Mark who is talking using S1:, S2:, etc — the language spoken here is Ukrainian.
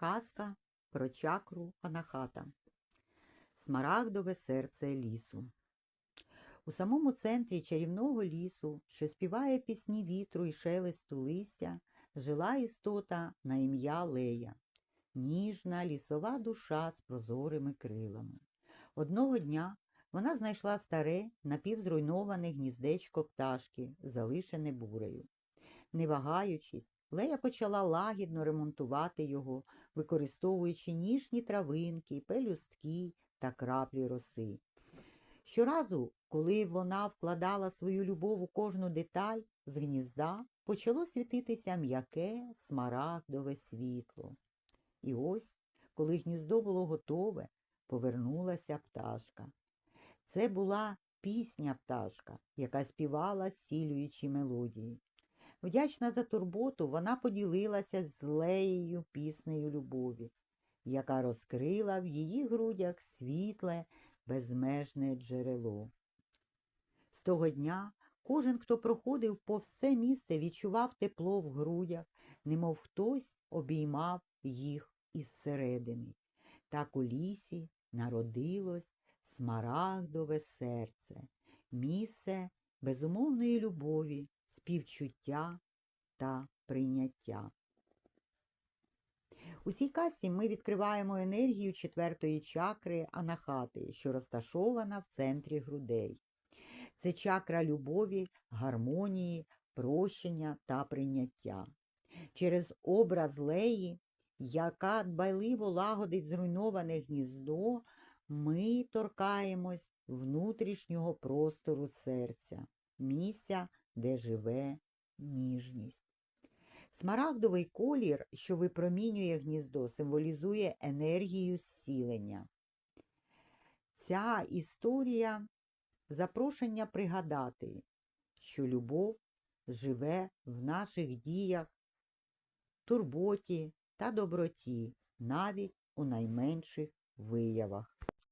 S1: Казка про чакру Анахата. Смарагдове серце лісу. У самому центрі чарівного лісу, що співає пісні вітру і шелесту листя, жила істота на ім'я Лея, ніжна лісова душа з прозорими крилами. Одного дня вона знайшла старе, напівзруйноване гніздечко пташки, залишене бурею. Не вагаючись, Лея почала лагідно ремонтувати його, використовуючи ніжні травинки, пелюстки та краплі роси. Щоразу, коли вона вкладала свою любов у кожну деталь, з гнізда почало світитися м'яке смарагдове світло. І ось, коли гніздо було готове, повернулася пташка. Це була пісня пташка, яка співала сілюючі мелодії. Вдячна за турботу, вона поділилася з Леєю піснею любові, яка розкрила в її грудях світле, безмежне джерело. З того дня кожен, хто проходив по все місце, відчував тепло в грудях, немов хтось обіймав їх із середини. Так у лісі народилось смарагдове серце, місце безумовної любові, співчуття та прийняття. У цій касті ми відкриваємо енергію четвертої чакри анахати, що розташована в центрі грудей. Це чакра любові, гармонії, прощення та прийняття. Через образ Леї, яка дбайливо лагодить зруйноване гніздо, ми торкаємось внутрішнього простору серця, місця, де живе ніжність. Смарагдовий колір, що випромінює гніздо, символізує енергію зцілення. Ця історія запрошення пригадати, що любов живе в наших діях, турботі та доброті, навіть у найменших виявах.